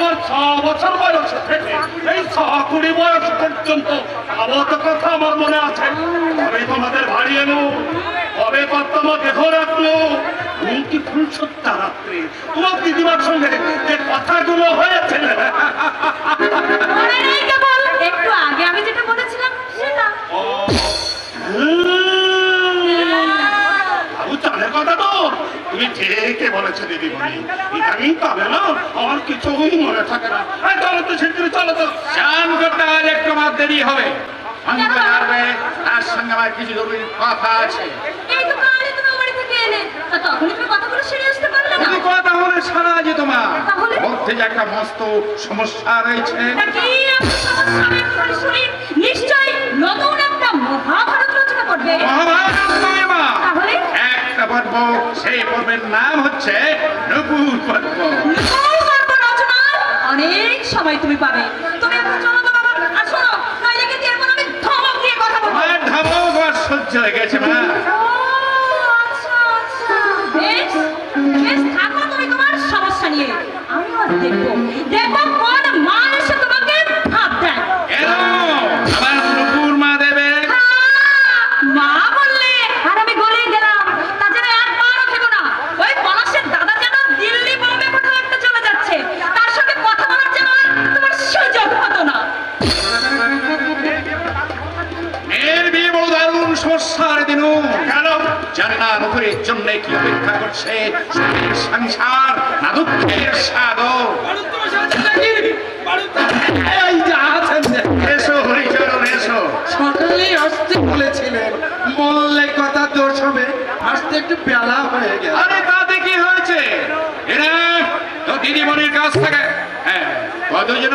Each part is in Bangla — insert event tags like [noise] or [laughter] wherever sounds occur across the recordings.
আমার ছ বছর বয়স থেকে এই ছ কুড়ি বয়স পর্যন্ত আবত কথা আমার মনে আছে। আমি তোমাদের বাড়ি এলো কবে কর্তম দেহ রাখল কি ফুল রাত্রে? তোমার দিদিমার সঙ্গে যে কথাগুলো হয়েছে। একটু আগে আমি যেটা বলেছিলাম সেটা। ও, কথা তো তুমি ঠিকই বলেছ দিদিমণি? ইদানিং তবে না? আমার কিছুই মনে থাকে না। চলো তো শিগগিরি চলো তো। চান করতে আজ একটু আমার দেরি হবে। আসবে তার সঙ্গে আমার কিছু জরুরি কথা আছে। কথা হলে সারা তাহলে? মধ্যে যে একটা মস্ত সমস্যা রয়েছে। আমি তোমার নিশ্চয়ই নতুন একটা মহাভারত রচনা করবে? মহাভারত তাহলে? পর্ব সেই পর্বের নাম হচ্ছে নকুল পর্ব। অনেক সময় তুমি পাবে। তুমি এখন চলো তো বাবা আর শোনো নইলে কিন্তু এরপর আমি ধমক দিয়ে কথা বলব। আমার ধামক আর সহ্য হয়ে গেছে মা। আচ্ছা, আচ্ছা। বেশ, বেশ, থাকো তুমি তোমার সমস্যা নিয়ে। আমি আর দেখব। কথা আসতে একটু বেলা হয়ে গেল। আরে তাতে কি হয়েছে? এরা তো দিদিমণির কাছ থেকে হ্যাঁ কতজন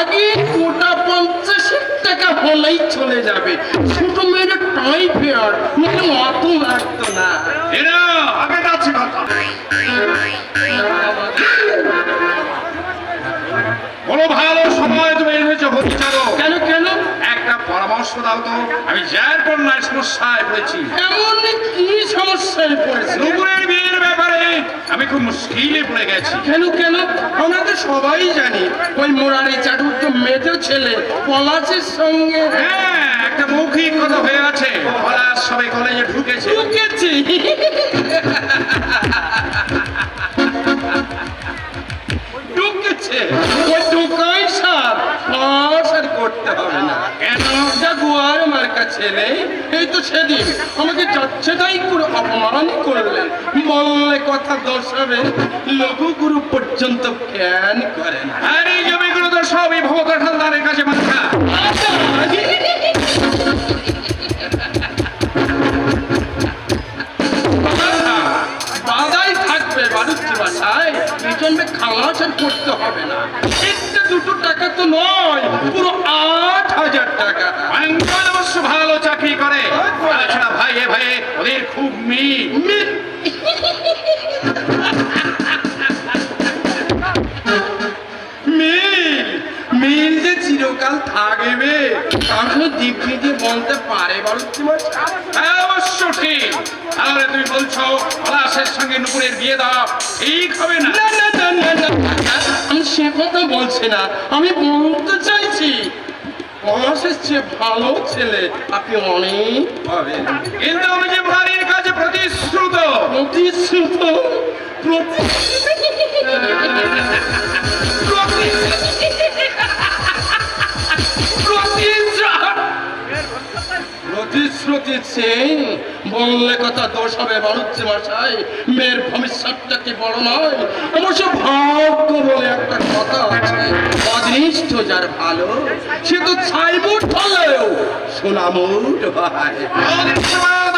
আগে গোটা পঞ্চাশ টাকা হলেই চলে যাবে। ছোট মেয়ের টাই ফেয়ার মানে অত লাগতো না। এরা আগে যাচ্ছি কথা বলো ভালো সময় তুমি এনেছো হরিচরণ কেন কেন? একটা পরামর্শ দাও তো। আমি যার কন্যায় সমস্যায় পড়েছি। এমন কি সমস্যায় পড়েছে? নুপুরের বিয়ের ব্যাপারে আমি খুব মুশকিলে পড়ে গেছি। কেন কেন? আমরা তো সবাই জানি ওই মোরারি চাটুর তো মেজো ছেলে পলাশের সঙ্গে। হ্যাঁ একটা মৌখিক কথা হয়ে আছে। পলাশ সবে কলেজে ঢুকেছে। ঢুকেছি? ঢুকেছে [laughs] ওই ঢুকাই সার পাস আর করতে হবে না কেন যা মার্কা ছেলে, এই তো সেদিন আমাকে যাচ্ছেটাই করে অপমান করলে। বললে কথা দর্শাবে লঘু পর্যন্ত জ্ঞান করেন আর এই জমিগুলো তো সবই ভগত খুব মিল। মিল মিল যে চিরকাল থাকবে। আমি দিব্যি দিয়ে বলতে পারে হ্যাঁ, অবশ্য ঠিক। তাহলে তুমি বলছো পলাশের সঙ্গে নুপুরের বিয়ে দাও। ঠিক হবে না। না না না না না। আমি সে কথা বলছি না। আমি বলতে চাইছি পলাশের চেয়ে ভালো ছেলে আপনি অনেক পাবেন। কিন্তু আমি যে কাছে প্রতিশ্রুত। প্রতিশ্রুত। প্রতি প্রতিশ্রুতি বললে কথা দোষ হবে বাড়ুচ্ছে মশাই মেয়ের ভবিষ্যৎটা কি বড় নয়? অবশ্য ভাগ্য বলে একটা কথা আছে অদৃষ্ট যার ভালো সে তো ছাইমুট হলেও সোনামুট অদৃশ্যবাদ আমি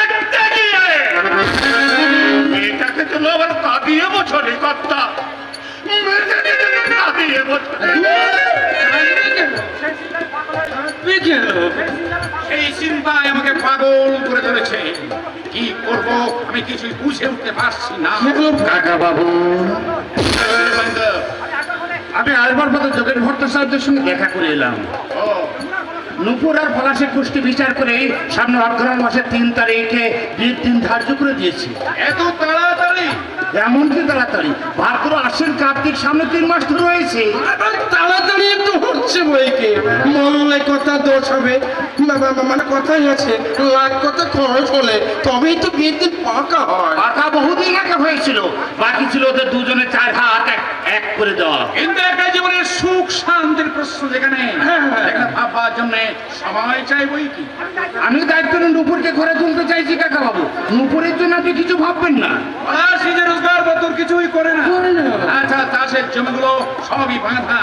চিন্তায় আমাকে পাগল করে তুলেছে কি করব? আমি কিছুই বুঝে উঠতে পারছি না। কাকা বাবু আমি আসবার পথে যোগের ভট্টাচার্যের সঙ্গে দেখা করে এলাম। নুপুর আর পলাশের গোষ্ঠী বিচার করে সামনে অগ্রহণ মাসের তিন তারিখে বিয়ের দিন ধার্য করে দিয়েছি। এত তাড়াতাড়ি? এমন তাড়াতাড়ি। ভাদ্র আসেন কার্তিক, সামনে তিন মাস রয়েছে। তাড়াতাড়ি একটু হচ্ছে বইকে। মনে কথা দোষ হবে। মানে কথাই আছে। লাখ কথা খরচ হলে তবেই তো বিয়ের পাকা হয়। পাকা বহুদিন আগে হয়েছিল। বাকি ছিল ওদের দুজনে চার হাত এক এক করে দেওয়া। কিন্তু একটা জীবনের সুখ শান্তির প্রশ্ন যেখানে এখানে ভাববার জন্য সময় চাই বই কি? আমি দায়িত্ব নুপুরকে ঘরে তুলতে চাইছি কাকা বাবু নুপুরের জন্য আপনি কিছু ভাববেন না। রোজগার বতর কিছুই করে না। আচ্ছা চাষের জমিগুলো সবই বাঁধা।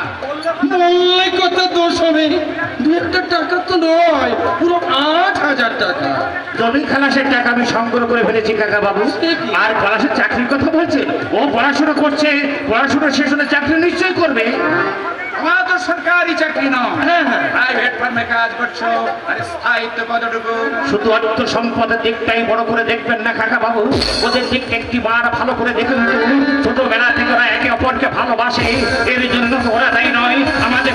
মনলে কথা দোষ হবে। দু একটা টাকা তো নয়। পুরো আট হাজার টাকা। জমি খালাসের টাকা আমি সংগ্রহ করে ফেলেছি কাকা বাবু। আর পলাশের চাকরির কথা বলছে? ও পড়াশোনা করছে পড়াশোনা শেষ হলে চাকরি নিশ্চয়ই করবে। আমার তো সরকারি চাকরি নয়। হ্যাঁ, হ্যাঁ। প্রাইভেট ফার্মে কাজ করছ আর স্থায়িত্ব কতটুকু? শুধু অর্থ সম্পদের দিকটাই বড় করে দেখবেন না কাকা বাবু। ওদের দিক একটি বার ভালো করে দেখুন ছোটবেলা থেকে ওরা একে অপরকে ভালোবাসে এর জন্য ওরা তাই নয়। আমাদের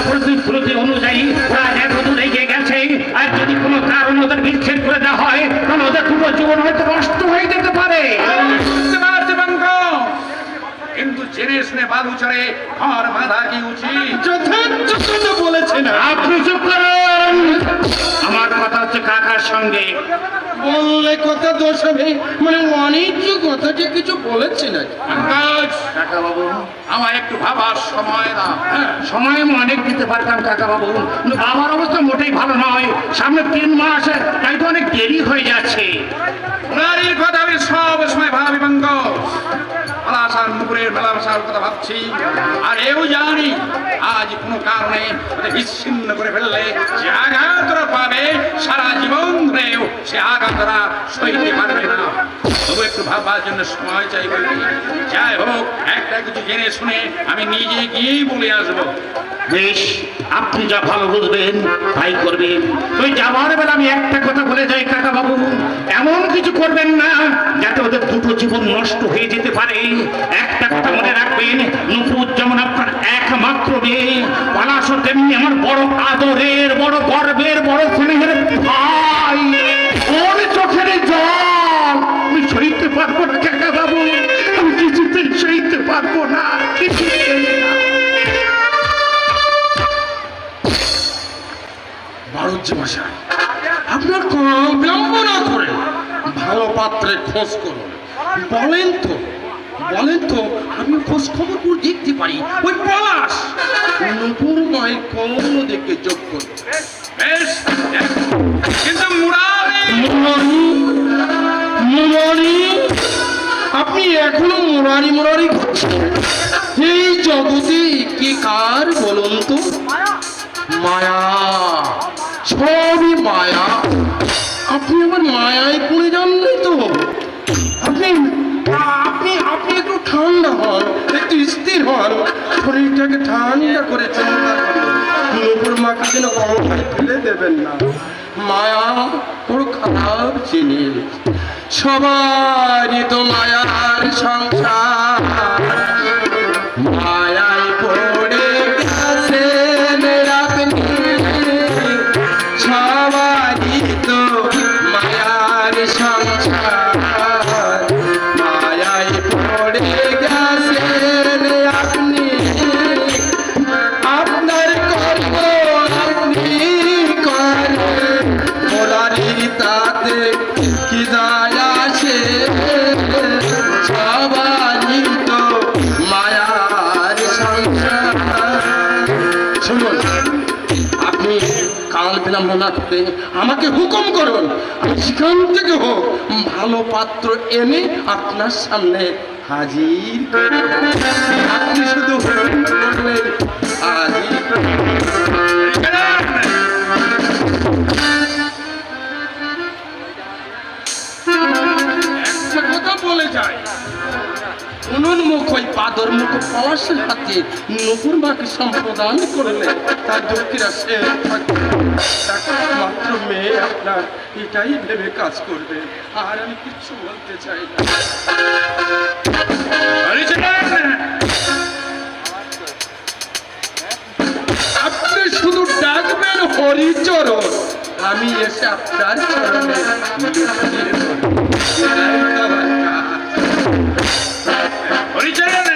অনুযায়ী ওরা গেছে আর যদি কোনো কারণ ওদের বিচ্ছেদ করে দেওয়া হয় তাহলে ওদের পুরো জীবন হয়তো নষ্ট হয়ে যেতে পারে। কিন্তু জেনে শুনে বালু চড়ে ঘর বাঁধা কি উচিত? যথার্থ বলেছেন। আপনি চুপ করুন। আমার কথা হচ্ছে কাকার সঙ্গে। বললে কথা দোষ হবে। মানে কথা যে কিছু বলেছে নাকি? পঙ্কজ কাকা বাবু আমার একটু ভাবার সময় দাও। হ্যাঁ সময় আমি অনেক দিতে পারতাম কাকা বাবু কিন্তু বাবার অবস্থা মোটেই ভালো নয়। সামনে তিন মাস তাই তো অনেক দেরি হয়ে যাচ্ছে। নারীর কথা আমি সব সময় ভাবি পলাশার নুপুরের মেলামেশার কথা ভাবছি। আর এও জানি আজ কোনো কারণে বিচ্ছিন্ন করে ফেললে যে পাবে সারা সে আঘাত ওরা সইতে না। তবু একটু ভাববার জন্য সময় চাই বলবি যাই হোক, একটা কিছু জেনে শুনে আমি নিজে গিয়েই বলে আসব। বেশ, আপনি যা ভালো বুঝবেন, তাই করবেন। ওই যাবার বেলা আমি একটা কথা বলে যাই কাকা বাবু এমন কিছু করবেন না, যাতে ওদের দুটো জীবন নষ্ট হয়ে যেতে পারে। একটা কথা মনে রাখবেন, নুপুর যেমন আপনার একমাত্র মেয়ে পলাশও তেমনি আমার বড় আদরের, বড় গর্বের, বড় স্নেহের ভাই। ওর চোখের জল পারব না কাকা বাবু। আমি কিছুতেই সইতে পারব না কিছুতেই না। বাণিজ্য মশাই আপনার কোনো করে ভালো পাত্রে খোঁজ করুন। বলেন তো বলেন তো আমি খোঁজ খবর করে দেখতে পারি। ওই পলাশ নুপুর কোন দিকে যোগ করবে বেশ কিন্তু মুরারি মুরারি, আপনি এখনও মুরারি মুরারি এই জগতে কি কার বলুন তো? মায়া, সবই মায়া। আপনি আমার মায়ায় পড়ে যাননি তো? আপনি আপনি আপনি একটু ঠান্ডা হন, একটু স্থির হন। শরীরটাকে ঠান্ডা করে চিন্তা করুন। মাকে যেন গঙ্গায় ফেলে দেবেন না। মায়া বড় খারাপ জিনিস। সবারই তো মায়ার সংসার। মায়ায় পড়ে আপনি সবারই তো মায়ার সংসার। না আমাকে হুকুম করুন, আমি সেখান থেকে হোক ভালো পাত্র এনে আপনার সামনে হাজির আপনি শুধু হাতে নকুর মাকে সম্প্রদান করলে, তার দুঃখীরা সে মাত্র মেয়ে আপনার এটাই ভেবে কাজ করবে। আর আমি কিচ্ছু বলতে চাই না। আপনি শুধু ডাকবেন হরিচরণ, আমি এসে আপনার। হরিচরণ!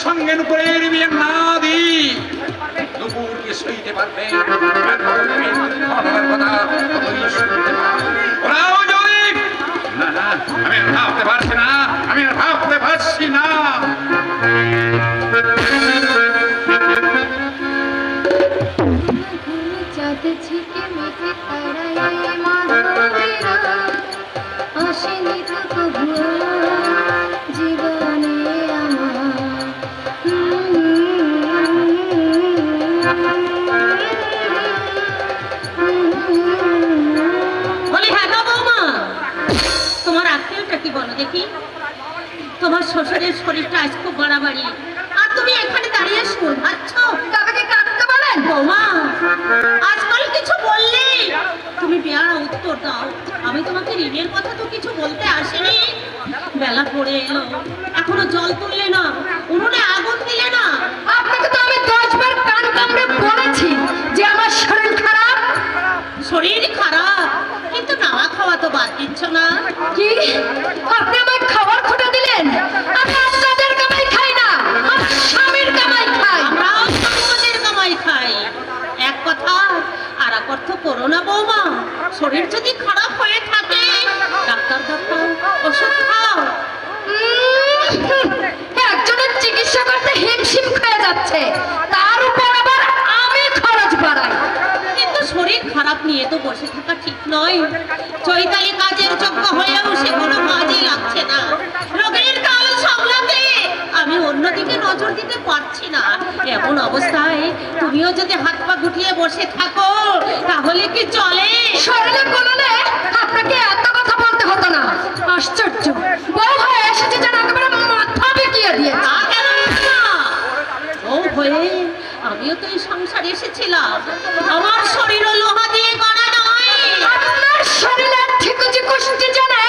সঙ্গে নুপুরের বিয়ে না দিই দুপুর কি সইতে পারবে আমি ভাবতে পারছি না, আমি ভাবতে পারছি না। শ্বশুরের শরীরটা আজ খুব বাড়াবাড়ি। আর তুমি এখানে দাঁড়িয়ে শোনাচ্ছ তাকে কাঁদতে বলেন? বৌমা আজকাল কিছু বললে? তুমি বেয়ারা উত্তর দাও। আমি তোমাকে ঋণের কথা তো কিছু বলতে আসিনি। বেলা পড়ে এলো। এখনও জল তুললে না। উনুনে আগুন দিলে না। আপনাকে তো আমি দশবার কান কামড়ে বলেছি যে আমার শরীর খারাপ। শরীর খারাপ? কিন্তু নাওয়া খাওয়া তো বাদ দিচ্ছ না। কি? আপনি একজনের চিকিৎসা করতে হিমশিম খেয়ে যাচ্ছে তার উপর আবার আমি খরচ বাড়াই। কিন্তু শরীর খারাপ নিয়ে তো বসে থাকা ঠিক নয়। চৈতালি কাজের যোগ্য হয়েও সেগুলো কাজে লাগছে না। রোগের কাল সামলাতে আমি অন্যদিকে নজর দিতে পারছি না। এমন অবস্থায় তুমিও যদি হাত পা গুটিয়ে বসে থাকো তাহলে কি চলে? শরীরে আপনাকে এত কথা বলতে হতো না। আশ্চর্য। বউ হয়ে এসেছে যেন একেবারে দিয়ে তা কেন ও হয়ে আমিও তো এই সংসারে এসেছিলাম। আমার শরীরও লোহা দিয়ে গড়া নয়। আপনার শরীরের ঠিকুজি কুষ্টি জানে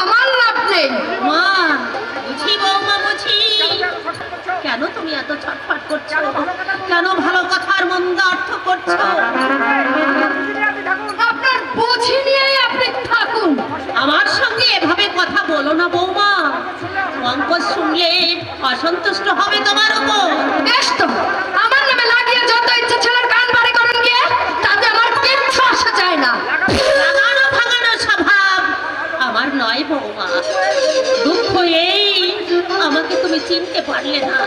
আমার লাভ নেই। মা বুঝি বৌমা বুঝি? কেন তুমি এত ছটফট করছ? কেন ভালো কথার মন্দ অর্থ করছ? অসন্তুষ্ট হবে তোমার উপর। বেশ তো আমার নামে লাগিয়ে যত ইচ্ছে ছেলের কান বাড়ি করেন গিয়ে তাতে আমার কিচ্ছু আসা যায় না। লাগানো ভাঙানো স্বভাব আমার নয় বৌমা। দুঃখ এই আমাকে তুমি চিনতে পারলে না।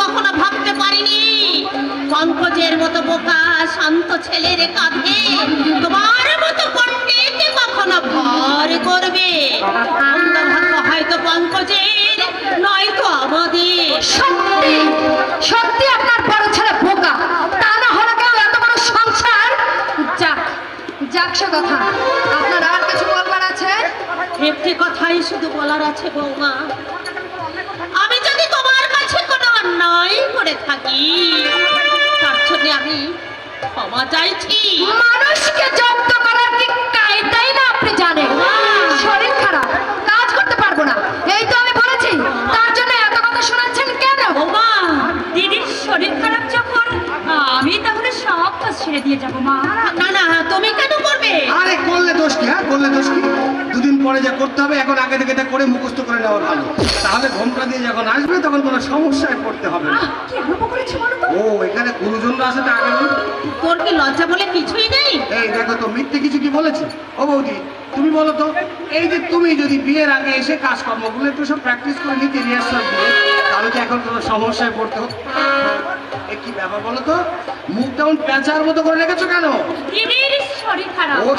কখনো ভাবতে পারিনি। পঙ্কজের মতো বোকা শান্ত ছেলের কাঁধে তোমার মতো পণ্ডিত কখনো ভর করবে? ভাগ্য হয়তো পঙ্কজের নয়তো আমাদের। সত্যি সত্যি আপনার বড় ছেলে বোকা। তা না হলে কেউ এত বড় সংসার? যাক যাক সে কথা। আপনার আর কিছু বলবার আছে? একটি কথাই শুধু বলার আছে বৌমা আমি যদি তোমার কাছে কোনো অন্যায় করে থাকি। তার জন্য আমি ক্ষমা চাইছি। মানুষকে জব্দ করার কি কায়দাই না আপনি জানেন? শরীর খারাপ কাজ করতে পারব না। এই তো আমি বলেছি তার জন্য এত কথা শোনাচ্ছেন কেন? মা দিদির শরীর খারাপ যখন আমি তাহলে সব কাজ ছেড়ে দিয়ে যাব মা। পরে যা করতে হবে এখন আগে থেকে এটা করে মুখস্থ করে নেওয়া ভালো। তাহলে ঘোমটা দিয়ে যখন আসবে তখন কোনো সমস্যায় পড়তে হবে না। কি তো? ও এখানে গুরুজনরা আছে তা আগে। তোর কি কি লজ্জা বলে কিছুই নেই? এই দেখো তো মিথ্যে কিছু কি বলেছে? ও বৌদি তুমি বলো তো এই যে তুমি যদি বিয়ের আগে এসে কাজকর্মগুলো একটু সব প্র্যাকটিস করে নিতে রিহার্সাল দিয়ে তাহলে তো এখন কোনো সমস্যায় পড়তে হতো কি ব্যাপার বলো তো মুখটা উন প্যাঁচার মতো করে রেখেছো কেন? শরীর খারাপ। ও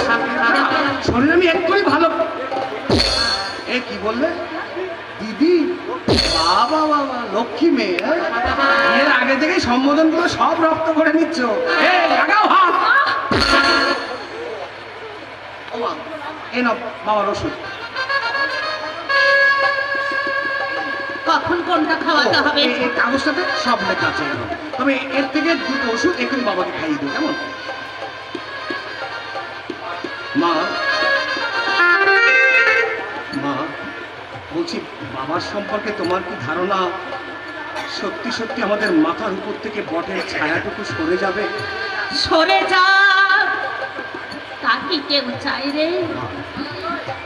শরীর আমি এক্ষুনি ভালো এ কি বললে? দিদি বাবা বাবা লক্ষ্মী মেয়ে হ্যাঁ? এর আগে থেকে সম্বোধন করে সব রক্ত করে নিচ্ছ। এ লাগাও হাত! কখন কোনটা খাওয়াতে হবে? এই- কাগজটাতে সব লেখা আছে তবে এর থেকে দুটো ওষুধ এক্ষুনি বাবাকে খাইয়ে দিও কেমন? মা বাবার সম্পর্কে তোমার কি ধারণা? সত্যি সত্যি আমাদের মাথার উপর থেকে বটের ছায়াটুকু সরে যাবে? সরে যা। তা কি কেউ চাই রে?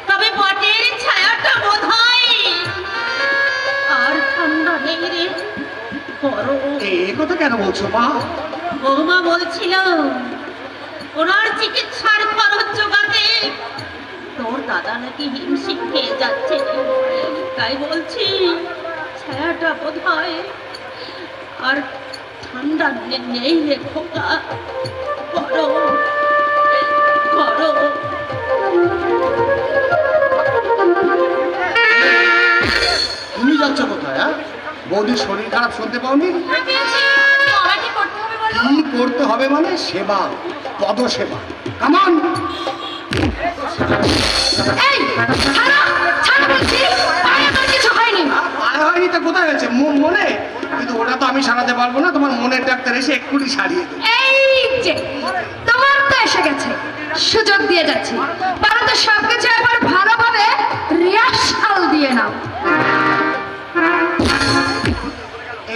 তবে বটের ছায়াটা বোধ হয় আর ঠান্ডা নেই রে। এ কথা কেন বলছো মা? বৌমা বলছিল ওনার চিকিৎসার খরচ জোগাতে তোর দাদা নাকি হিমশিম খেয়ে যাচ্ছে। তাই বলছি ছায়াটা বোধ হয় আর ঠান্ডা নেই রে খোকা। করো করো তুমি যাচ্ছ কোথায় হ্যাঁ? বৌদির শরীর খারাপ শুনতে পাওনি? আমাকে করতে হবে কি করতে হবে মানে? সেবা পদসেবা। কামান এই ছাড়ো ছাড়ো বলছি। হয়নি তো কোথায় হয়েছে মনে কিন্তু ওটা তো আমি সারাতে পারব না তোমার মনের ডাক্তার এসে এক্ষুনি সারিয়ে দেবে। এই যে তোমার তো এসে গেছে সুযোগ দিয়ে যাচ্ছি। পারো তো সবকিছু একবার ভালোভাবে রিহার্সাল দিয়ে নাও।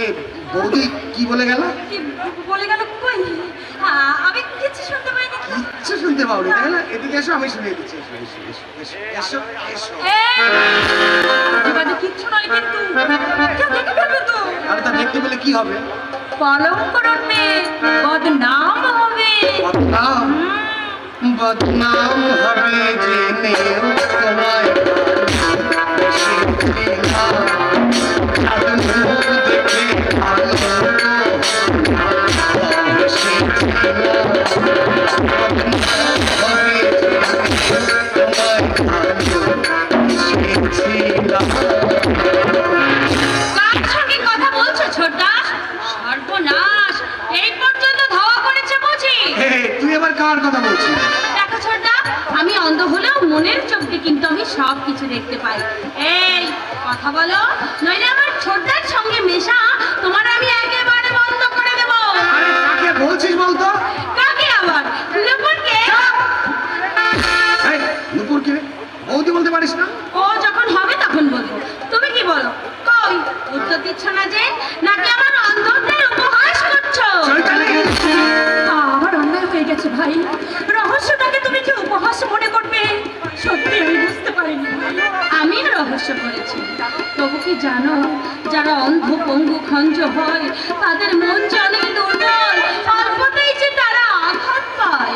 এ বৌদি কি বলে গেল? কি বলে গেল কই? আমি কিছু শুনতে পাইনি কিচ্ছু শুনতে পাওনি তাই না? এদিকে এসো আমি শুনিয়ে দিচ্ছি। এসো এসো। কিচ্ছু নয় কিন্তু। আরে তা দেখতে পেলে কি হবে? কলঙ্ক রটবে বদনাম হবে। বদনাম? বদনাম হবে জেনেও তোমায় দেখে ভালো তুই কার কথা বলছি। দেখো ছোটদা আমি অন্ধ হলেও মনের চোখে কিন্তু আমি সব কিছু দেখতে পাই। এই কথা বলো। নইলে আমার ছোটদার সঙ্গে মেশা তোমার আমি একেবারে বন্ধ করে দেবো। আরে কাকে বলছিস বলতো? কি জানো যারা অন্ধ পঙ্গু খঞ্জ হয় তাদের মন অনেক দুর্বল। অল্পতেই যে তারা আঘাত পায়।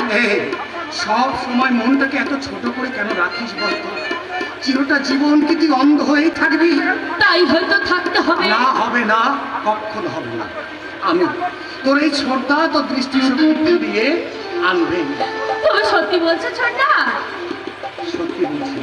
সব সময় মনটাকে এত ছোট করে কেন রাখিস বলতো? চিরটা জীবন কি তুই অন্ধ হয়েই থাকবি? তাই হয়তো থাকতে হবে। না হবে না কখন হবে না। আমি তোর এই ছোটটা তোর দৃষ্টিশক্তি দিয়ে আনবে তুমি সত্যি বলছো ছোট্টা সত্যি বলছি।